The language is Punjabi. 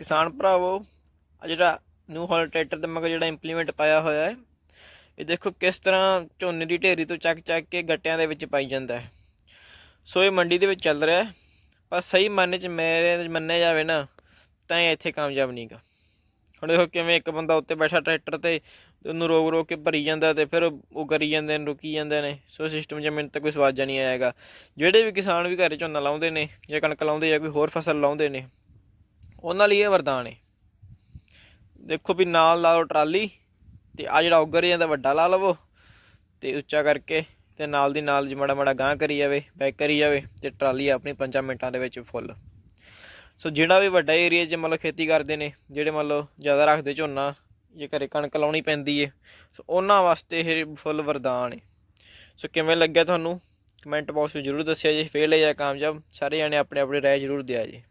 ਕਿਸਾਨ ਭਰਾਵੋ ਆ ਜਿਹੜਾ ਨਿਊ ਹਾਲ ਟਰੈਕਟਰ ਦੇ ਮਗਰ ਜਿਹੜਾ ਇੰਪਲੀਮੈਂਟ ਪਾਇਆ ਹੋਇਆ ਹੈ, ਇਹ ਦੇਖੋ ਕਿਸ ਤਰ੍ਹਾਂ ਝੋਨੇ ਦੀ ਢੇਰੀ ਤੋਂ ਚੱਕ ਚੱਕ ਕੇ ਗੱਟਿਆਂ ਦੇ ਵਿੱਚ ਪਾਈ ਜਾਂਦਾ ਹੈ। ਸੋ ਇਹ ਮੰਡੀ ਦੇ ਵਿੱਚ ਚੱਲ ਰਿਹਾ ਹੈ, ਪਰ ਸਹੀ ਮਾਨੇ ਚ ਮੇਰੇ ਮੰਨਿਆ ਜਾਵੇ ਨਾ, ਤਾਂ ਇਹ ਇੱਥੇ ਕਾਮਯਾਬ ਨਹੀਂਗਾ ਹੁਣ ਦੇਖੋ ਕਿਵੇਂ ਇੱਕ ਬੰਦਾ ਉੱਤੇ ਬੈਠਾ ਟਰੈਕਟਰ ਤੇ, ਉਹਨੂੰ ਰੋਕ ਰੋਕ ਕੇ ਭਰੀ ਜਾਂਦਾ ਤੇ ਫਿਰ ਉਹ ਕਰੀ ਜਾਂਦੇ ਨੇ, ਰੁਕੀ ਜਾਂਦੇ ਨੇ, ਸੋ ਸਿਸਟਮ 'ਚ ਮੈਨੂੰ ਤਾਂ ਕੋਈ ਸਵਾਦ ਨਹੀਂ ਆਏਗਾ ਜਿਹੜੇ ਵੀ ਕਿਸਾਨ ਵੀ ਘਰੇ ਝੋਨਾ ਲਾਉਂਦੇ ਨੇ, ਜਾਂ ਕਣਕ ਲਾਉਂਦੇ ਜਾਂ ਕੋਈ ਹੋਰ ਫਸਲ ਲਾਉਂਦੇ ਨੇ ਉਹਨਾਂ ਲਈ ਇਹ ਵਰਦਾਨ ਹੈ ਦੇਖੋ ਵੀ ਨਾਲ ਲਾ ਲਓ ਟਰਾਲੀ ਤੇ ਆ ਜਿਹੜਾ ਉੱਗਰ ਜਾਂਦਾ ਵੱਡਾ ਲਾ ਲਵੋ ਤੇ ਉੱਚਾ ਕਰਕੇ ਤੇ ਨਾਲ ਦੀ ਨਾਲ ਜੀ ਮਾੜਾ ਮਾੜਾ ਗਾਂ ਕਰੀ ਜਾਵੇ, ਬੈਕ ਕਰੀ ਜਾਵੇ ਤੇ ਟਰਾਲੀ ਆਪਣੀ 5 ਮਿੰਟਾਂ ਦੇ ਵਿੱਚ ਫੁੱਲ। ਸੋ ਜਿਹੜਾ ਵੀ ਵੱਡਾ ਏਰੀਆ 'ਚ ਮਤਲਬ ਖੇਤੀ ਕਰਦੇ ਨੇ, ਜਿਹੜੇ ਮੰਨ ਲਓ ਜ਼ਿਆਦਾ ਰੱਖਦੇ ਝੋਨਾ, ਜੇ ਘਰੇ ਕਣਕ ਲਾਉਣੀ ਪੈਂਦੀ ਏ, ਸੋ ਉਹਨਾਂ ਵਾਸਤੇ ਇਹ ਫੁੱਲ ਵਰਦਾਨ ਏ। ਸੋ ਕਿਵੇਂ ਲੱਗਿਆ ਤੁਹਾਨੂੰ? ਕਮੈਂਟ ਬਾਕਸ ਵਿੱਚ ਜਰੂਰ ਦੱਸਿਆ ਜੀ ਫੇਲ ਹੈ ਜਾਂ ਕਾਮਯਾਬ, ਸਾਰੇ ਜਾਣੇ ਆਪਣੇ ਆਪਣੇ ਰਾਏ ਜਰੂਰ ਦਿਆ ਜੀ।